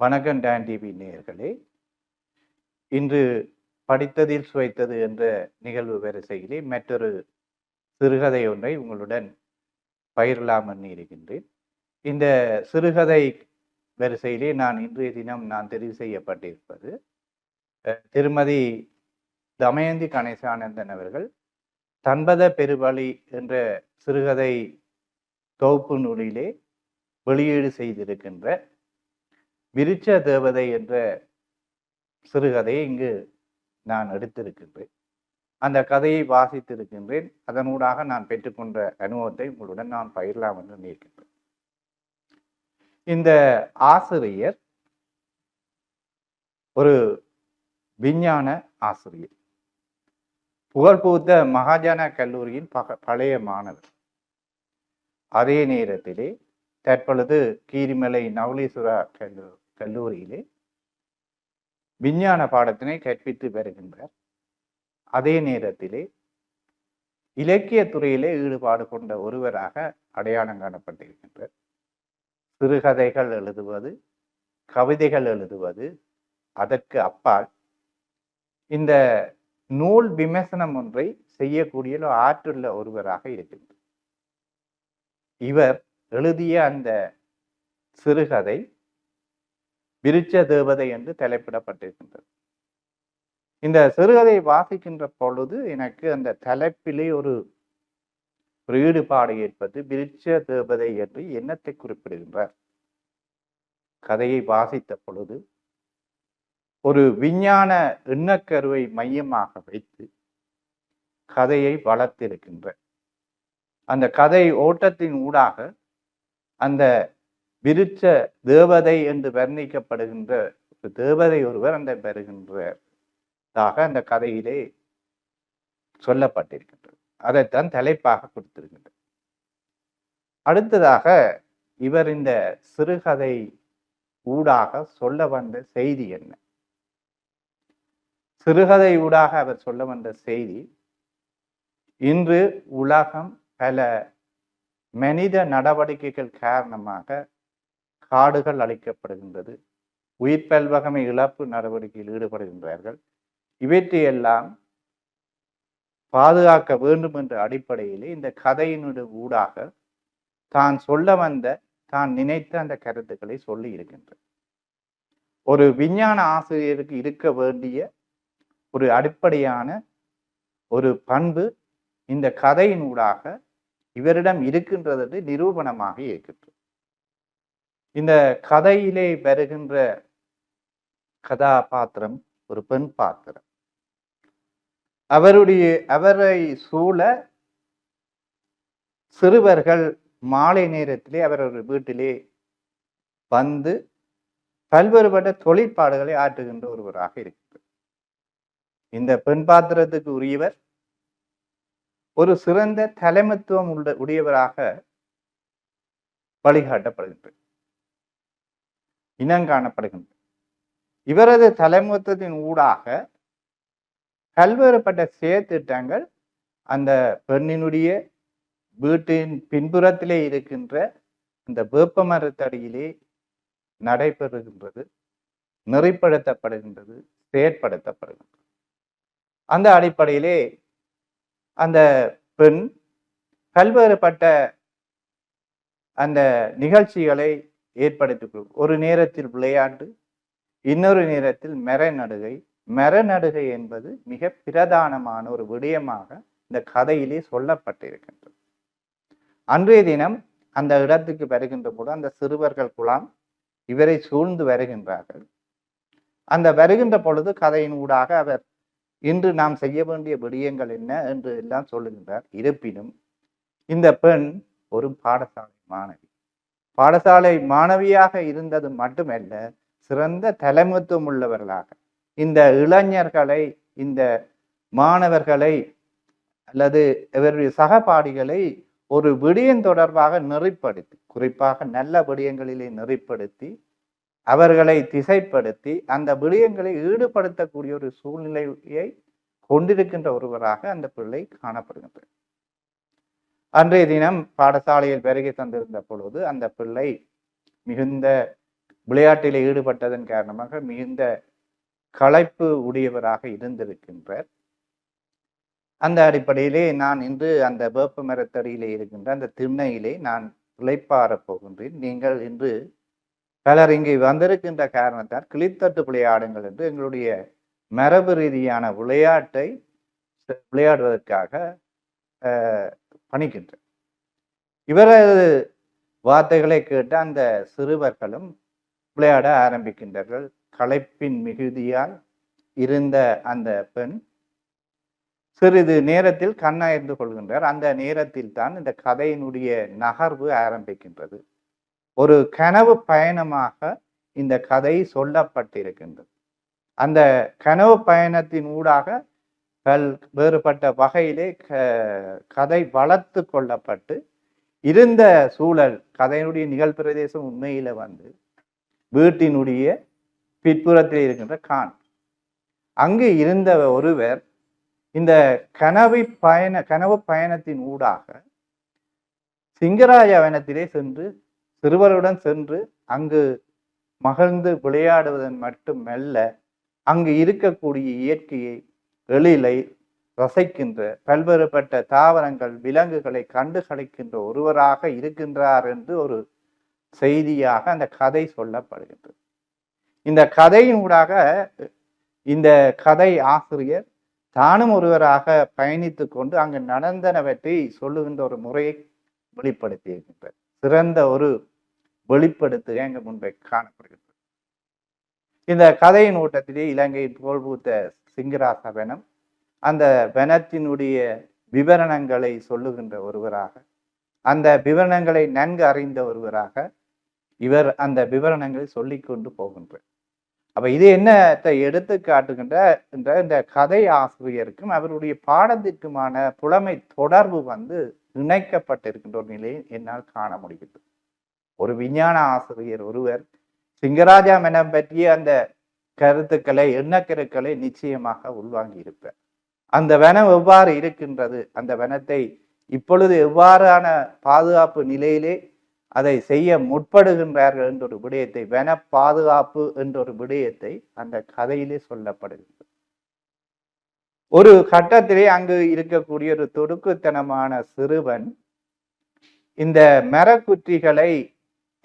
வணக்கம் Don TV நேயர்களே. இன்று படித்ததில் சுவைத்தது என்ற நிகழ்வு வரிசையிலே மற்றொரு சிறுகதை ஒன்றை உங்களுடன் பயிரலாம் இருக்கின்றேன் இந்த சிறுகதை வரிசையிலே நான் இன்றைய தினம் நான் தெரிவு செய்யப்பட்டிருப்பது திருமதி தமயந்தி கணேசானந்தன் அவர்கள் தன்பத பெருவழி என்ற சிறுகதை தொகுப்பு நூலிலே வெளியீடு செய்திருக்கின்ற விருட்ச தேவதை என்ற சிறுகதையை இங்கு நான் எடுத்திருக்கின்றேன். அந்த கதையை வாசித்திருக்கின்றேன். அதனூடாக நான் பெற்றுக்கொண்ட அனுபவத்தை உங்களுடன் நான் பயிரலாம் என்று நினைக்கின்றேன். இந்த ஆசிரியர் ஒரு விஞ்ஞான ஆசிரியர். புகழ்பூத்த மகாஜன கல்லூரியின் பக பழைய மாணவர். அதே நேரத்திலே தற்பொழுது கீரிமலை நவலீஸ்வரா கல்லூரி கல்லூரியிலே விஞ்ஞான பாடத்தினை கற்பித்து வருகின்றார். அதே நேரத்திலே இலக்கிய துறையிலே ஈடுபாடு கொண்ட ஒருவராக அடையாளம் காணப்பட்டிருக்கின்றார். சிறுகதைகள் எழுதுவது கவிதைகள் எழுதுவது அதற்கு அப்பால் இந்த நூல் விமர்சனம் ஒன்றை செய்யக்கூடிய ஆற்றுள்ள ஒருவராக இருக்கின்றார். இவர் எழுதிய அந்த சிறுகதை விருட்ச தேவதை என்று தலைப்பிடப்பட்டிருக்கின்றது. இந்த சிறுகதை வாசிக்கின்ற பொழுது எனக்கு அந்த தலைப்பிலே ஒரு ஒரு ஈடுபாடு ஏற்பட்டு விருட்ச தேவதை என்று எண்ணத்தை குறிப்பிடுகின்றார். கதையை வாசித்த பொழுது ஒரு விஞ்ஞான எண்ணக்கருவை மையமாக வைத்து கதையை வளர்த்திருக்கின்ற. அந்த கதை ஓட்டத்தின் ஊடாக அந்த விருட்ச தேவதை என்று வர்ணிக்கப்படுகின்ற ஒரு தேவதை ஒருவர் அந்த பெறுகின்றதாக அந்த கதையிலே சொல்லப்பட்டிருக்கின்றது. அதைத்தான் தலைப்பாக கொடுத்திருக்கின்றது. அடுத்ததாக இவர் இந்த சிறுகதை ஊடாக சொல்ல வந்த செய்தி என்ன? சிறுகதை ஊடாக அவர் சொல்ல வந்த செய்தி இன்று உலகம் பல மனித நடவடிக்கைகள் காரணமாக காடுகள் அழிக்கப்படுகின்றது. உயிர் பல்வகமை இழப்பு நடவடிக்கையில் ஈடுபடுகின்றார்கள். இவற்றையெல்லாம் பாதுகாக்க வேண்டும் என்ற அடிப்படையிலே இந்த கதையினுடைய ஊடாக தான் சொல்ல வந்த தான் நினைத்த அந்த கருத்துக்களை சொல்லி இருக்கின்றார் ஒரு விஞ்ஞான ஆசிரியருக்கு இருக்க வேண்டிய ஒரு அடிப்படையான ஒரு பண்பு இந்த கதையினூடாக இவரிடம் இருக்கின்றது நிரூபணமாக இருக்கின்றது. இந்த கதையிலே வருகின்ற கதாபாத்திரம் ஒரு பெண் பாத்திரம். அவருடைய அவரை சூழ சிறுவர்கள் மாலை நேரத்திலே அவரது வீட்டிலே வந்து பல்வேறுபட்ட தொழிற்பாடுகளை ஆற்றுகின்ற ஒருவராக இருக்கிறார். இந்த பெண் பாத்திரத்துக்கு உரியவர் ஒரு சிறந்த தலைமைத்துவம் உள்ள உடையவராக வழிகாட்டப்படுகின்றது இனங்காணப்படுகின்றது இவரது தலைமுகத்தின் ஊடாக பல்வேறுபட்ட செயற்திட்டங்கள் அந்த பெண்ணினுடைய வீட்டின் பின்புறத்திலே இருக்கின்ற அந்த வேப்ப மரத்தடியிலே நடைபெறுகின்றது நெறிப்படுத்தப்படுகின்றது செயற்படுத்தப்படுகின்றது. அந்த அடிப்படையிலே அந்த பெண் பல்வேறுபட்ட அந்த நிகழ்ச்சிகளை ஏற்படுத்தி கொள்- ஒரு நேரத்தில் விளையாட்டு இன்னொரு நேரத்தில் மெர நடுகை. மெர நடுகை என்பது மிக பிரதானமான ஒரு விடயமாக இந்த கதையிலே சொல்லப்பட்டிருக்கின்றது. அன்றைய தினம் அந்த இடத்துக்கு வருகின்ற போது அந்த சிறுவர்கள் குலாம் இவரை சூழ்ந்து வருகின்றார்கள். அந்த வருகின்ற பொழுது கதையின் ஊடாக அவர் இன்று நாம் செய்ய வேண்டிய விடயங்கள் என்ன என்று எல்லாம் சொல்லுகின்றார். இருப்பினும் இந்த பெண் ஒரு பாடசாலை மாணவி. பாடசாலை மாணவியாக இருந்தது மட்டுமல்ல சிறந்த தலைமைத்துவம் உள்ளவர்களாக. இந்த இளைஞர்களை இந்த மாணவர்களை அல்லது இவருடைய சகபாடிகளை ஒரு விடயம் தொடர்பாக நெறிப்படுத்தி குறிப்பாக நல்ல விடயங்களிலே நெறிப்படுத்தி அவர்களை திசைப்படுத்தி அந்த விடயங்களை ஈடுபடுத்தக்கூடிய ஒரு சூழ்நிலையை கொண்டிருக்கின்ற ஒருவராக அந்த பிள்ளை காணப்படுகின்றது. அன்றைய தினம் பாடசாலையில் வருகை தந்திருந்த பொழுது அந்த பிள்ளை மிகுந்த விளையாட்டில் ஈடுபட்டதன் காரணமாக மிகுந்த களைப்பு உடையவராக இருந்திருக்கின்றார். அந்த அடிப்படையிலே நான் இன்று அந்த வேப்ப மரத்தடியிலே இருக்கின்ற அந்த திண்ணையிலே நான் இளைப்பாறப் போகின்றேன். நீங்கள் இன்று பலர் இங்கே வந்திருக்கின்ற காரணத்தால் கிளித்தட்டு விளையாடுங்கள் என்று எங்களுடைய மரபு ரீதியான விளையாட்டை விளையாடுவதற்காக அஹ், இவரது வார்த்தைகளை கேட்டு அந்த சிறுவர்களும் விளையாட ஆரம்பிக்கின்றார்கள். களைப்பின் மிகுதியால் இருந்த அந்த பெண் சிறிது நேரத்தில் கண்ணாய்ந்து கொள்கின்றார். அந்த நேரத்தில் தான் இந்த கதையினுடைய நகர்வு ஆரம்பிக்கின்றது. ஒரு கனவு பயணமாக இந்த கதை சொல்லப்பட்டிருக்கின்றது. அந்த கனவு பயணத்தின் ஊடாக பல் வேறுபட்ட வகையிலே க- கதை வளர்த்து கொள்ளப்பட்டு இருந்த சூழல் கதையினுடைய நிகழ் பிரதேசம் உண்மையில வந்து வீட்டினுடைய பிற்புறத்தில் இருக்கின்ற கான். அங்கு இருந்த ஒருவர் இந்த கனவு பயண கனவு பயணத்தின் ஊடாக சிங்கராஜ வனத்திலே சென்று சிறுவருடன் சென்று அங்கு மகிழ்ந்து விளையாடுவதன் மட்டுமல்ல அங்கு இருக்கக்கூடிய இயற்கையை எழிலை ரசிக்கின்ற பல்வேறுபட்ட தாவரங்கள் விலங்குகளை கண்டு கலைக்கின்ற ஒருவராக இருக்கின்றார் என்று ஒரு செய்தியாக அந்த கதை சொல்லப்படுகின்றது. இந்த கதையினூடாக இந்த கதை ஆசிரியர் தானும் ஒருவராக பயணித்து கொண்டு அங்கு நடந்தனவற்றை சொல்லுகின்ற ஒரு முறையை வெளிப்படுத்தி சிறந்த ஒரு வெளிப்படுத்துக எங்க முன்பே காணப்படுகின்றது. இந்த கதையின் ஓட்டத்திலே இலங்கையின் புகழ்பூத்த சிங்கராச வனம் அந்த வனத்தினுடைய விவரணங்களை சொல்லுகின்ற ஒருவராக அந்த விவரணங்களை நன்கு அறிந்த ஒருவராக இவர் அந்த விவரணங்களை சொல்லி கொண்டு போகின்றார். அப்ப இது என்னத்தை எடுத்து காட்டுகின்ற இந்த கதை ஆசிரியருக்கும் அவருடைய பாடத்திற்குமான புலமை தொடர்பு வந்து இணைக்கப்பட்டிருக்கின்ற ஒரு நிலையை என்னால் காண முடிகிறது. ஒரு விஞ்ஞான ஆசிரியர் ஒருவர் சிங்கராஜா மெனம் பற்றிய அந்த கருத்துக்களை எண்ணக்கருக்களை நிச்சயமாக உள்வாங்கி இருப்பேன் அந்த வனம் எவ்வாறு இருக்கின்றது? அந்த வனத்தை இப்பொழுது எவ்வாறான பாதுகாப்பு நிலையிலே அதை செய்ய முற்படுகின்றார்கள் என்ற ஒரு விடயத்தை வன பாதுகாப்பு என்ற ஒரு விடயத்தை அந்த கதையிலே சொல்லப்படுகிறது ஒரு கட்டத்திலே அங்கு இருக்கக்கூடிய ஒரு தொடுக்குத்தனமான சிறுவன் இந்த மரக்குற்றிகளை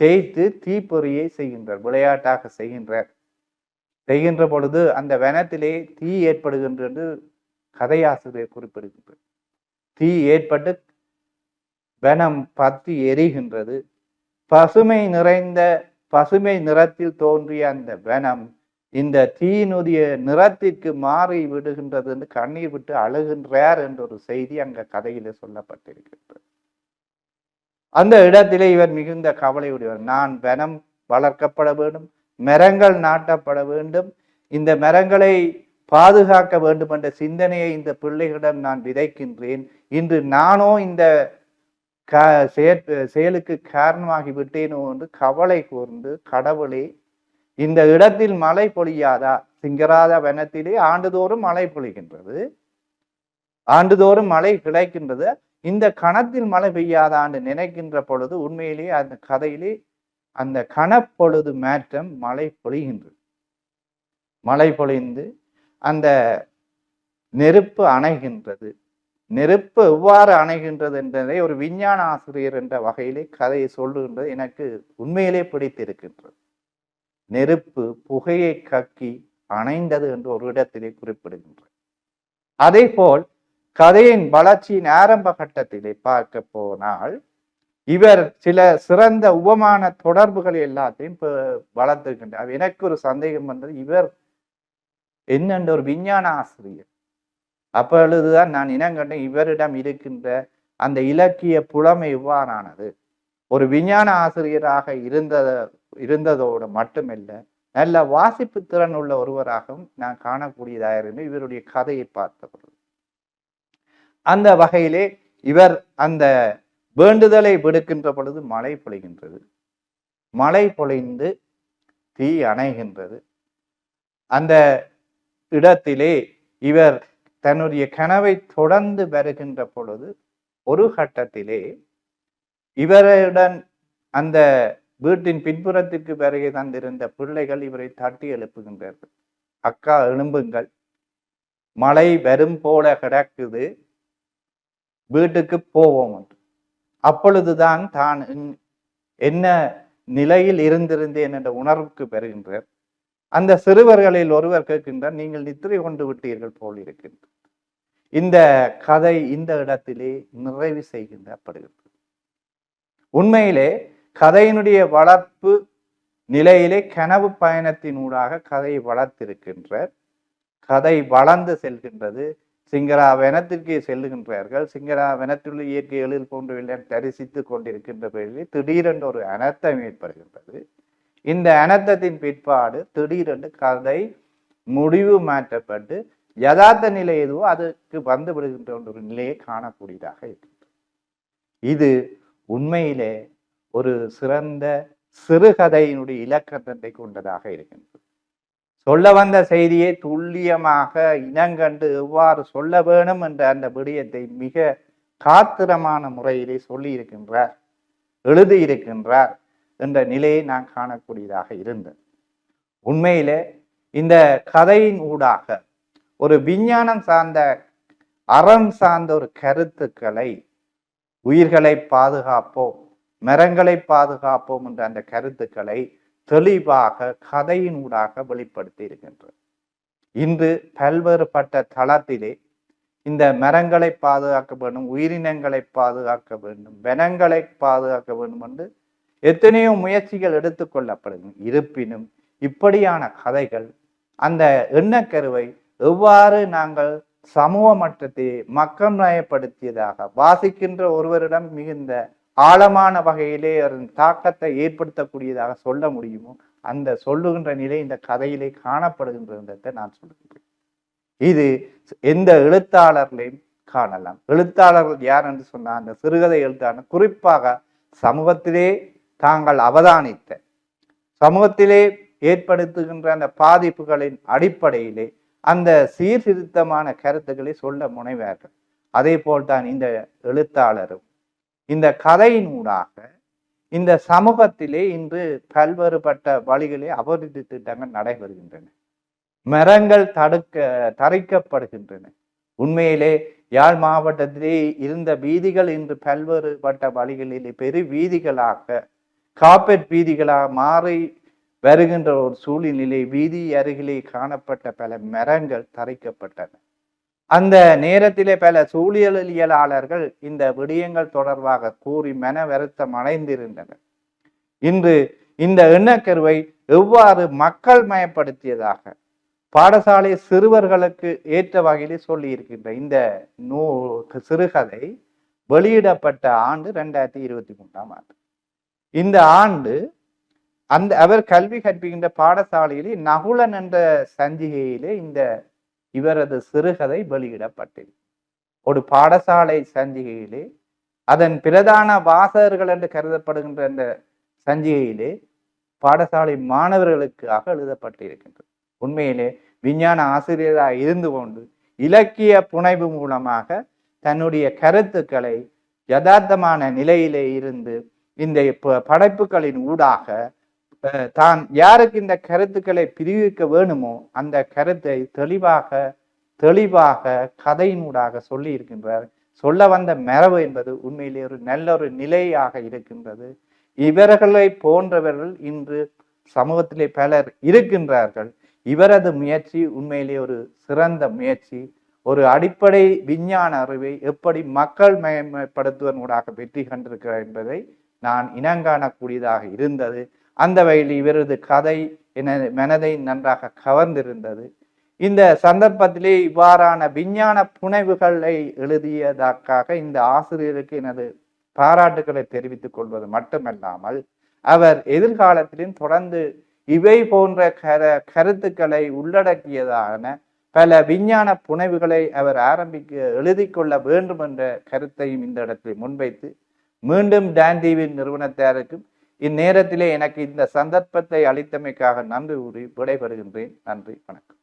தேய்த்து தீப்பொறியை செய்கின்றார் விளையாட்டாக செய்கின்றார். செய்கின்ற பொழுது அந்த வனத்திலே தீ ஏற்படுகின்றது என்று கதையாசிரியர் குறிப்பிடுகின்றார். தீ ஏற்பட்டு வனம் பத்தி எரிகின்றது. பசுமை நிறைந்த பசுமை நிறத்தில் தோன்றிய அந்த வனம் இந்த தீயினுடைய நிறத்திற்கு மாறி விடுகின்றது என்று கண்ணீர் விட்டு அழுகின்றார் என்ற ஒரு செய்தி அங்க கதையில சொல்லப்பட்டிருக்கிறது அந்த இடத்திலே இவர் மிகுந்த கவலையுடையவர். நான் வனம் வளர்க்கப்பட வேண்டும். மரங்கள் நாட்டப்பட வேண்டும். இந்த மரங்களை பாதுகாக்க வேண்டும் என்ற சிந்தனையை இந்த பிள்ளைகளிடம் நான் விதைக்கின்றேன். இன்று நானோ இந்த க செயற்- செயலுக்கு காரணமாகி விட்டேனோ என்று கவலை கூர்ந்து கடவுளே இந்த இடத்தில் மழை பொழியாதா? சிங்கராத வனத்திலே ஆண்டுதோறும் மழை பொழிகின்றது. ஆண்டுதோறும் மழை கிடைக்கின்றது. இந்த கணத்தில் மழை பெய்யாதான்னு நினைக்கின்ற பொழுது உண்மையிலேயே அந்த கதையிலே அந்த கணப்பொழுது மாற்றம் மழை பொழிகின்றது. மழை பொழிந்து அந்த நெருப்பு அணைகின்றது. நெருப்பு எவ்வாறு அணைகின்றது என்பதை ஒரு விஞ்ஞான ஆசிரியர் என்ற வகையிலே கதையை சொல்லுகின்றது. எனக்கு உண்மையிலே பிடித்திருக்கின்றது. நெருப்பு புகையை கக்கி அணைந்தது என்று ஒரு இடத்திலே குறிப்பிடுகின்றது. அதே போல் கதையின் வளர்ச்சியின் ஆரம்ப கட்டத்திலே பார்க்க போனால் இவர் சில சிறந்த உபமான தொடர்புகள் எல்லாத்தையும் இப்போ வளர்த்துக்கின்றார் எனக்கு ஒரு சந்தேகம் வந்தது. இவர் என்னென்ற ஒரு விஞ்ஞான ஆசிரியர்? அப்பொழுதுதான் நான் இனங்கண்டேன் இவரிடம் இருக்கின்ற அந்த இலக்கிய புலமை இவ்வாறானது ஒரு விஞ்ஞான ஆசிரியராக இருந்த இருந்ததோடு மட்டுமல்ல நல்ல வாசிப்பு திறன் உள்ள ஒருவராகவும் நான் காணக்கூடியதாக இருந்து இவருடைய கதையை பார்த்த பொழுது. அந்த வகையிலே இவர் அந்த வேண்டுதலை விடுக்கின்ற பொழுது மழை பொழிகின்றது. மழை பொழிந்து தீ அணைகின்றது. அந்த இடத்திலே இவர் தன்னுடைய கனவை தொடர்ந்து வருகின்ற பொழுது ஒரு கட்டத்திலே இவருடன் அந்த வீட்டின் பின்புறத்திற்கு பிறகு தந்திருந்த பிள்ளைகள் இவரை தட்டி எழுப்புகின்றார்கள். அக்கா எழும்புங்கள். மழை வரும் போல கிடக்குது. வீட்டுக்கு போவோம் என்று. அப்பொழுதுதான் தான் என்ன நிலையில் இருந்திருந்தேன் என்ற உணர்வுக்கு பெறுகின்றார் அந்த சிறுவர்களில் ஒருவர் கேட்கின்றார் நீங்கள் நித்திரை கொண்டு விட்டீர்கள் போல் இருக்கின்ற இந்த கதை இந்த இடத்திலே நிறைவு செய்கின்றப்படுகிறது உண்மையிலே கதையினுடைய வளர்ப்பு நிலையிலே கனவு பயணத்தினூடாக கதையை வளர்த்திருக்கின்றார் கதை வளர்ந்து செல்கின்றது சிங்கரா வனத்திற்கு செல்லுகின்றார்கள். சிங்கரா வனத்துள்ள இயற்கை எழில் போன்றவெல்லாம் தரிசித்துக் கொண்டிருக்கின்ற பேரில் திடீரென்று ஒரு அனர்த்தம் ஏற்படுகின்றது. இந்த அனர்த்தத்தின் பிற்பாடு திடீரென்று கதை முடிவு மாற்றப்பட்டு யதார்த்த நிலை எதுவோ அதுக்கு வந்து விடுகின்ற ஒரு நிலையை காணக்கூடியதாக இருக்கின்றது. இது உண்மையிலே ஒரு சிறந்த சிறுகதையினுடைய இலக்கணத்தை கொண்டதாக இருக்கின்றது. சொல்ல வந்த செய்தியை துல்லியமாக இனங்கண்டு எவ்வாறு சொல்ல வேணும் என்ற அந்த விடயத்தை மிக காத்திரமான முறையிலே சொல்லியிருக்கின்றார் எழுதியிருக்கின்றார் என்ற நிலையை நான் காணக்கூடியதாக இருந்தேன் உண்மையிலே இந்த கதையின் ஊடாக ஒரு விஞ்ஞானம் சார்ந்த அறம் சார்ந்த ஒரு கருத்துக்களை உயிர்களை பாதுகாப்போம் மரங்களை பாதுகாப்போம் என்ற அந்த கருத்துக்களை தெளிவாக கதையினூடாக வெளிப்படுத்தி இருக்கின்றது இன்று பல்வேறுபட்ட தளத்திலே இந்த மரங்களை பாதுகாக்க வேண்டும் உயிரினங்களை பாதுகாக்க வேண்டும் வனங்களை பாதுகாக்க வேண்டும் என்று எத்தனையோ முயற்சிகள் எடுத்துக்கொள்ளப்படுது இருப்பினும் இப்படியான கதைகள் அந்த எண்ணக்கருவை எவ்வாறு நாங்கள் சமூக மட்டத்தை மக்கள் நயப்படுத்தியதாக வாசிக்கின்ற ஒருவரிடம் மிகுந்த ஆழமான வகையிலே தாக்கத்தை ஏற்படுத்தக்கூடியதாக சொல்ல முடியுமோ அந்த சொல்லுகின்ற நிலை இந்த கதையிலே காணப்படுகின்றதை நான் சொல்லுகின்றேன். இது எந்த எழுத்தாளர்களையும் காணலாம். எழுத்தாளர்கள் யார் என்று சொன்னால் அந்த சிறுகதை எழுத்தாளர். குறிப்பாக சமூகத்திலே தாங்கள் அவதானித்த சமூகத்திலே ஏற்படுத்துகின்ற அந்த பாதிப்புகளின் அடிப்படையிலே அந்த சீர்திருத்தமான கருத்துக்களை சொல்ல முனைவார்கள். அதே போல்தான் இந்த எழுத்தாளரும் இந்த கதையின் ஊடாக இந்த சமூகத்திலே இன்று பல்வேறுபட்ட வழிகளே அபிவிருத்தி திட்டங்கள் நடைபெறுகின்றன. மரங்கள் தடுக்க தரைக்கப்படுகின்றன. உண்மையிலே யாழ் மாவட்டத்திலே இருந்த வீதிகள் இன்று பல்வேறுபட்ட வழிகளிலே பெரு வீதிகளாக காப்பெட் வீதிகளாக மாறி வருகின்ற ஒரு சூழ்நிலை வீதி அருகிலே காணப்பட்ட பல மரங்கள் தரைக்கப்பட்டன. அந்த நேரத்திலே பல சூழியலியலாளர்கள் இந்த விடயங்கள் தொடர்பாக கூறி மன வருத்தம் அடைந்திருந்தனர். இன்று இந்த எண்ணக்கருவை எவ்வாறு மக்கள் மயப்படுத்தியதாக பாடசாலை சிறுவர்களுக்கு ஏற்ற வகையிலே சொல்லியிருக்கின்ற இந்த நூ சிறுகதை வெளியிடப்பட்ட ஆண்டு ரெண்டாயிரத்தி இருபத்தி மூன்றாம் ஆண்டு. இந்த ஆண்டு அந்த அவர் கல்வி கற்பிக்கின்ற பாடசாலையிலே நகுலன் என்ற சஞ்சிகையிலே இந்த இவரது சிறுகதை வெளியிடப்பட்டது. ஒரு பாடசாலை சஞ்சிகையிலே அதன் பிரதான வாசகர்கள் என்று கருதப்படுகின்ற அந்த சஞ்சிகையிலே பாடசாலை மாணவர்களுக்காக எழுதப்பட்டிருக்கின்றது. உண்மையிலே விஞ்ஞான ஆசிரியராக இருந்து கொண்டு இலக்கிய புனைவு மூலமாக தன்னுடைய கருத்துக்களை யதார்த்தமான நிலையிலே இருந்து இந்த ப- படைப்புகளின் ஊடாக தான் யாருக்கு இந்த கருத்துக்களை பிரிவிக்க வேணுமோ அந்த கருத்தை தெளிவாக தெளிவாக கதையினூடாக சொல்லி இருக்கின்றார். சொல்ல வந்த மரபு என்பது உண்மையிலே ஒரு நல்ல ஒரு நிலையாக இருக்கின்றது. இவர்களை போன்றவர்கள் இன்று சமூகத்திலே பலர் இருக்கின்றார்கள். இவரது முயற்சி உண்மையிலே ஒரு சிறந்த முயற்சி. ஒரு அடிப்படை விஞ்ஞான அறிவை எப்படி மக்கள் மயமப்படுத்துவதனூடாக வெற்றி கண்டிருக்கிறார் என்பதை நான் இனங்காணக்கூடியதாக இருந்தது. அந்த வகையில் இவரது கதை எனது மனதை நன்றாக கவர்ந்திருந்தது. இந்த சந்தர்ப்பத்திலே இவ்வாறான விஞ்ஞான புனைவுகளை எழுதியதற்காக இந்த ஆசிரியருக்கு எனது பாராட்டுகளை தெரிவித்துக் கொள்வது மட்டுமல்லாமல் அவர் எதிர்காலத்திலும் தொடர்ந்து இவை போன்ற கர கருத்துக்களை உள்ளடக்கியதான பல விஞ்ஞான புனைவுகளை அவர் ஆரம்பிக்க எழுதி கொள்ள வேண்டும் என்ற கருத்தையும் இந்த இடத்தில் முன்வைத்து மீண்டும் டான் டிவி நிறுவனத்தாருக்கும் இந்நேரத்திலே எனக்கு இந்த சந்தர்ப்பத்தை அளித்தமைக்காக நன்றி கூறி விடைபெறுகின்றேன். நன்றி வணக்கம்.